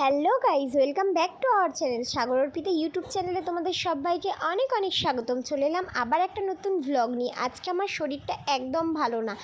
Hello guys welcome back to our channel Sagar Arpita YouTube চ্যানেলে তোমাদের সবাইকে অনেক অনেক স্বাগতম। চলে এলাম আবার একটা নতুন ভ্লগ নিয়ে। আজকে আমার শরীরটা একদম ভালো না।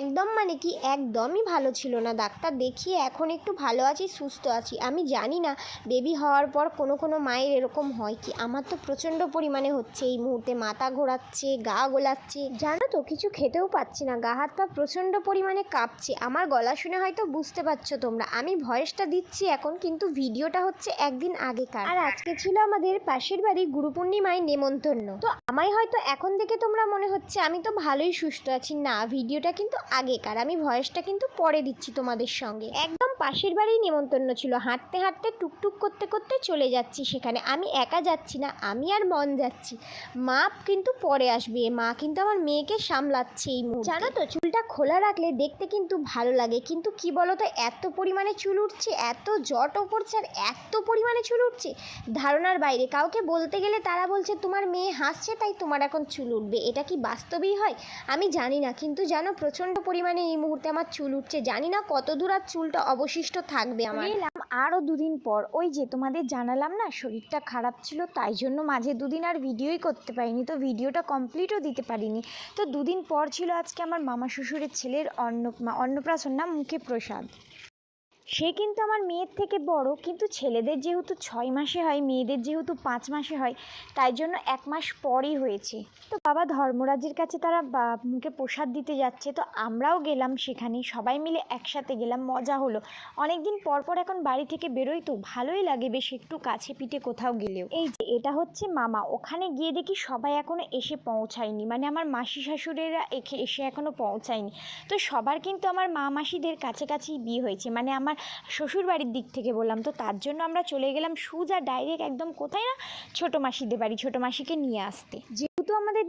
একদম মানে কি, একদমই ভালো ছিল না। ডাক্তার দেখিয়ে এখন একটু ভালো আছি, সুস্থ আছি। আমি জানি না বেবি হওয়ার পর কোনো কোনো মায়ের এরকম হয় কি? আমার তো প্রচণ্ড পরিমাণে হচ্ছে এই মুহূর্তে মাথা ঘোরাচ্ছে, গা গোলাচ্ছে। জানো তো, কিছু খেতেও পাচ্ছি না। গা হাত পা প্রচণ্ড পরিমাণে কাঁপছে। আমার গলা শুনে হয়তো বুঝতে পারছ তোমরা। আমি ভয়েসটা দিচ্ছি এখন, কিন্তু ভিডিওটা হচ্ছে একদিন আগেকার। আর আজকে ছিল আমাদের পাশের বাড়ি গুরু পূর্ণিমায় নেমন্তন্ন। তো আমায় হয়তো এখন থেকে তোমরা মনে হচ্ছে আমি তো ভালোই সুস্থ আছি। না, ভিডিওটা কিন্তু আগেকার। আমি ভয়েসটা কিন্তু পরে দিচ্ছি তোমাদের সঙ্গে। একদম পাশের বাড়ি নেমন্তন্ন ছিল। হাঁটতে হাঁটতে, টুকটুক করতে করতে চলে যাচ্ছি সেখানে। আমি একা যাচ্ছি না, আমি আর মন যাচ্ছি। মা কিন্তু পরে আসবে। মা কিন্তু আমার মেয়েকে সামলাচ্ছে এই মুহূর্তে। জানো তো, চুলটা খোলা রাখলে দেখতে কিন্তু ভালো লাগে। কিন্তু কি বলতো, এত পরিমাণে চুল উঠছে, এত জটও পড়ছে আর এত পরিমাণে চুল উঠছে ধারণার বাইরে। কাউকে বলতে গেলে তারা বলছে, তোমার মেয়ে হাসছে, তাই তোমার এখন চুল উঠবে। এটা কি বাস্তবেই হয়? আমি জানি না, কিন্তু জানো প্রচণ্ড পরিমাণে এই মুহূর্তে আমার চুল উঠছে। জানি না কত দূর আর চুলটা অবশিষ্ট থাকবে আমার। আরও দুদিন পর, ওই যে তোমাদের জানালাম না, শরীরটা খারাপ ছিল, তাই জন্য মাঝে দুদিন আর ভিডিওই করতে পারিনি, তো ভিডিওটা কমপ্লিটও দিতে পারিনি। তো দুদিন পর ছিল আজকে আমার মামা শ্বশুরের ছেলের অন্ন অন্নপ্রাশন না, মুখে প্রসাদ। সে কিন্তু আমার মেয়ের থেকে বড়, কিন্তু ছেলেদের যেহেতু ছয় মাসে হয়, মেয়েদের যেহেতু পাঁচ মাসে হয়, তাই জন্য এক মাস পরই হয়েছে। তো বাবা ধর্মরাজের কাছে তারা মুখে প্রসাদ দিতে যাচ্ছে, তো আমরাও গেলাম সেখানে, সবাই মিলে একসাথে গেলাম, মজা হলো। অনেকদিন পর পর এখন বাড়ি থেকে বেরোই তো ভালোই লাগে বেশ একটু কাছে পিঠে কোথাও গেলেও। এই এটা হচ্ছে মামা। ওখানে গিয়ে দেখি সবাই এখনও এসে পৌঁছায়নি। মানে আমার মাসি শাশুড়েরা এখে, এসে এখনও পৌঁছায়নি। তো সবার কিন্তু আমার মা মাসিদের কাছাকাছি বিয়ে হয়েছে। মানে আমার শ্বশুর বাড়ির দিক থেকে বললাম। তো তার জন্য আমরা চলে গেলাম সুজা ডাইরেক্ট একদম কোথায় না ছোটো মাসিদের বাড়ি, ছোটো মাসিকে নিয়ে আসতে।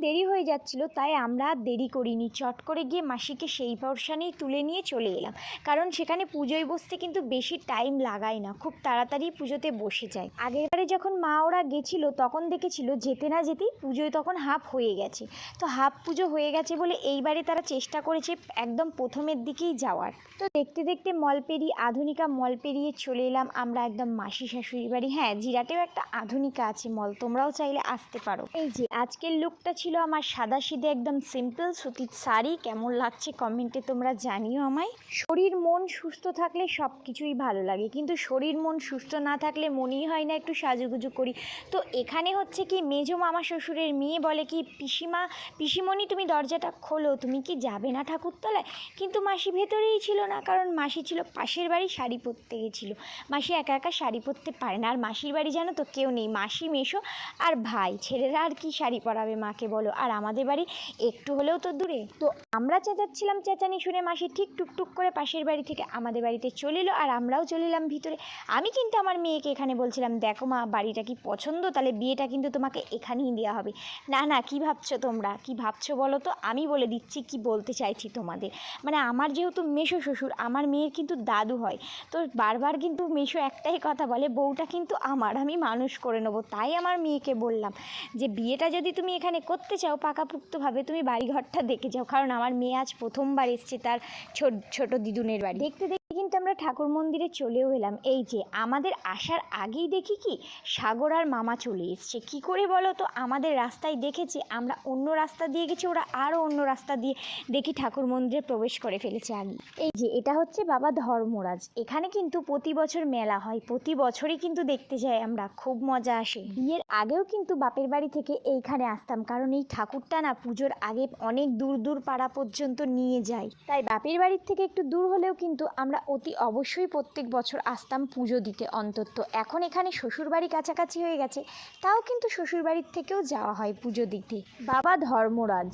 দেরি হয়ে যাচ্ছিল, তাই আমরা আর দেরি করিনি। চট করে গিয়ে মাসিকে সেই পর্ষানেই তুলে নিয়ে চলে এলাম। কারণ সেখানে পুজোয় বসতে কিন্তু বেশি টাইম লাগায় না, খুব তাড়াতাড়ি পুজোতে বসে যায়। আগের বারে যখন মা ওরা গেছিল, তখন দেখেছিল যেতে না যেতেই পুজোয় তখন হাফ হয়ে গেছে। তো হাফ পুজো হয়ে গেছে বলে এইবারে তারা চেষ্টা করেছে একদম প্রথমের দিকেই যাওয়ার। তো দেখতে দেখতে মল পেরিয়ে, আধুনিকা মল পেরিয়ে চলে এলাম আমরা একদম মাসি শাশুড়ি বাড়ি। হ্যাঁ জিরাটেও একটা আধুনিকা আছে মল, তোমরাও চাইলে আসতে পারো। এই যে, আজকের লুকটা ছিল আমার সাদা সিধে একদম সিম্পল সুতির শাড়ি। কেমন লাগছে কমেন্টে তোমরা জানিও আমায়। শরীর, মন সুস্থ থাকলে সব কিছুই ভালো লাগে। কিন্তু শরীর, মন সুস্থ না থাকলে মনেই হয় না একটু সাজুগুজু করি। তো এখানে হচ্ছে কি, মেজো মামা শ্বশুরের মেয়ে বলে কি, পিসিমা, পিসিমণি, তুমি দরজাটা খোলো। তুমি কি যাবে না ঠাকুরতলায়? কিন্তু মাসি ভেতরেই ছিল না, কারণ মাসি ছিল পাশের বাড়ি শাড়ি পরতে গেছিল। মাসি একা একা শাড়ি পরতে পারে না। আর মাসির বাড়ি জানো তো, কেউ নেই। মাসি মেশো আর ভাই। ছেলেরা আর কি শাড়ি পরাবে মাকে বলো? আর আমাদের বাড়ি একটু হলেও তো দূরে। তো আমরা চেঁচাচ্ছিলাম, চেঁচানি শুনে মাসি ঠিক টুকটুক করে পাশের বাড়ি থেকে আমাদের বাড়িতে চলে এলো আর আমরাও চলে এলাম ভিতরে। আমি কিন্তু আমার মেয়েকে এখানে বলছিলাম, দেখো মা, বাড়িটা কি পছন্দ? তাহলে বিয়েটা কিন্তু তোমাকে এখানেই দেওয়া হবে। না না, কি ভাবছ তোমরা? কি ভাবছ বলো তো? আমি বলে দিচ্ছি কি বলতে চাইছি তোমাদের। মানে আমার যেহেতু মেশো শ্বশুর, আমার মেয়ের কিন্তু দাদু হয়। তো বারবার কিন্তু মেশো একটাই কথা বলে, বউটা কিন্তু আমার, আমি মানুষ করে নেব। তাই আমার মেয়েকে বললাম যে, বিয়েটা যদি তুমি এখানে করতে চাও পাকাপুক্তভাবে, তুমি বাড়িঘরটা দেখে যাও। কারণ আমার মেয়ে আজ প্রথমবার এসছে তার ছোট ছোট দিদুনের বাড়ি। দেখতে কিন্তু আমরা ঠাকুর মন্দিরে চলেও এলাম। এই যে, আমাদের আসার আগেই দেখি কি, সাগর আর মামা চলে এসছে। কি করে বলো তো? আমাদের রাস্তায় দেখেছে, আমরা অন্য রাস্তা দিয়ে গেছি, ওরা আরও অন্য রাস্তা দিয়ে দেখি ঠাকুর মন্দিরে প্রবেশ করে ফেলেছে আগে। এই যে, এটা হচ্ছে বাবা ধর্মরাজ। এখানে কিন্তু প্রতি বছর মেলা হয়, প্রতি বছরই কিন্তু দেখতে যাই আমরা, খুব মজা আসে। বিয়ের আগেও কিন্তু বাপের বাড়ি থেকে এইখানে আসতাম, কারণ এই ঠাকুরটা না পুজোর আগে অনেক দূর দূর পাড়া পর্যন্ত নিয়ে যায়। তাই বাপের বাড়ির থেকে একটু দূর হলেও কিন্তু আমরা অতি অবশ্যই প্রত্যেক বছর আসতাম পুজো দিতে অন্তত। এখন এখানে শ্বশুরবাড়ি কাছাকাছি হয়ে গেছে, তাও কিন্তু শ্বশুরবাড়ির থেকেও যাওয়া হয় পুজো দিতে। বাবা ধর্মরাজ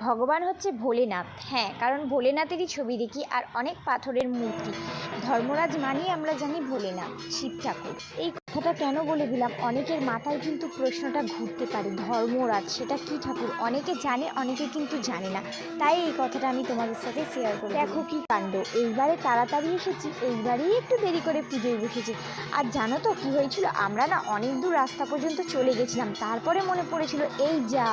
ভগবান হচ্ছে ভোলেনাথ। হ্যাঁ কারণ ভোলেনাথেরই ছবি দেখি আর অনেক পাথরের মূর্তি। ধর্মরাজ মানেই আমরা জানি ভোলেনাথ, শিব ঠাকুর। এই কথাটা কেন বলে দিলাম? অনেকের মাথায় কিন্তু প্রশ্নটা ঘুরতে পারে ধর্মরাজ সেটা কি ঠাকুর? অনেকে জানে, অনেকে কিন্তু জানে না। তাই এই কথাটা আমি তোমাদের সাথে শেয়ার করি দেখো কি কাণ্ড, এইবারে তাড়াতাড়ি এসেছি, এইবারেই একটু দেরি করে পুজোয় বসেছি। আর জানো তো কী হয়েছিল? আমরা না অনেক দূর রাস্তা পর্যন্ত চলে গেছিলাম, তারপরে মনে পড়েছিল, এই যা,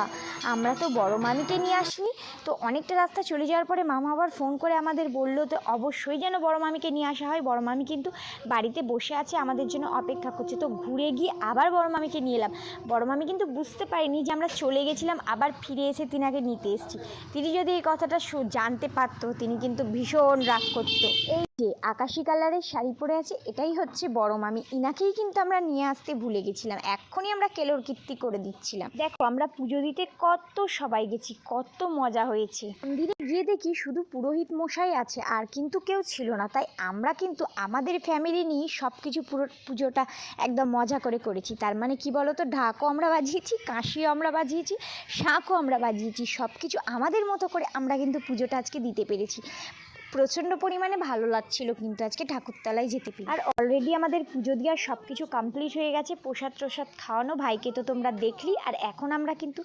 আমরা তো বড় মামিকে নিয়ে আসিনি। তো অনেকটা রাস্তা চলে যাওয়ার পরে মামা আবার ফোন করে আমাদের বলল তো অবশ্যই যেন বড় মামিকে নিয়ে আসা হয়। বড় মামি কিন্তু বাড়িতে বসে আছে, আমাদের জন্য অপেক্ষা করছে। তো ঘুরে গিয়ে আবার বড় মামিকে নিয়ে এলাম। বড় মামি কিন্তু বুঝতে পারিনি যে আমরা চলে গেছিলাম, আবার ফিরে এসে তিনি আগে নিতে এসেছি। তিনি যদি এই কথাটা জানতে পারতো, তিনি কিন্তু ভীষণ রাগ করতো। এই যে আকাশি কালারের শাড়ি পরে আছে, এটাই হচ্ছে বড় মামি। ইনাকেই কিন্তু আমরা নিয়ে আসতে ভুলে গেছিলাম। এক্ষুনি আমরা কেলোর কীর্তি করে দিচ্ছিলাম। দেখো, আমরা পুজো দিতে কত সবাই গেছি, কত মজা হয়েছে। মন্দিরে গিয়ে দেখি শুধু পুরোহিত মশাই আছে, আর কিন্তু কেউ ছিল না। তাই আমরা কিন্তু আমাদের ফ্যামিলি নিয়ে সব কিছু পুরো পুজোটা একদম মজা করে করেছি। তার মানে কি বলো তো ঢাকও আমরা বাজিয়েছি, কাশিও আমরা বাজিয়েছি, শাঁখও আমরা বাজিয়েছি। সব কিছু আমাদের মতো করে আমরা কিন্তু পুজোটা আজকে দিতে পেরেছি। প্রচণ্ড পরিমাণে ভালো লাগছিল কিন্তু আজকে ঠাকুরতলায় যেতে পেরে। আর অলরেডি আমাদের পুজো দেওয়ার সব কিছু কমপ্লিট হয়ে গেছে, প্রসাদ প্রসাদ খাওয়ানো, ভাইকে তো তোমরা দেখলি, আর এখন আমরা কিন্তু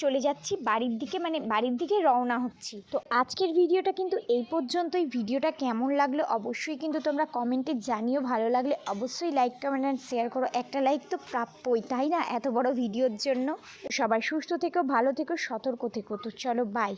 চলে যাচ্ছি বাড়ির দিকে মানে বাড়ির দিকে রওনা হচ্ছি। তো আজকের ভিডিওটা কিন্তু এই পর্যন্তই। ভিডিওটা কেমন লাগল অবশ্যই কিন্তু তোমরা কমেন্টে জানিও, ভালো লাগলে অবশ্যই লাইক কমেন্ট অ্যান্ড শেয়ার করো। একটা লাইক তো প্রাপ্যই, তাই না? এত বড় ভিডিওর জন্য। সবাই সুস্থ থেকো, ভালো থেকো, সতর্ক থেকো। তো চলো বাই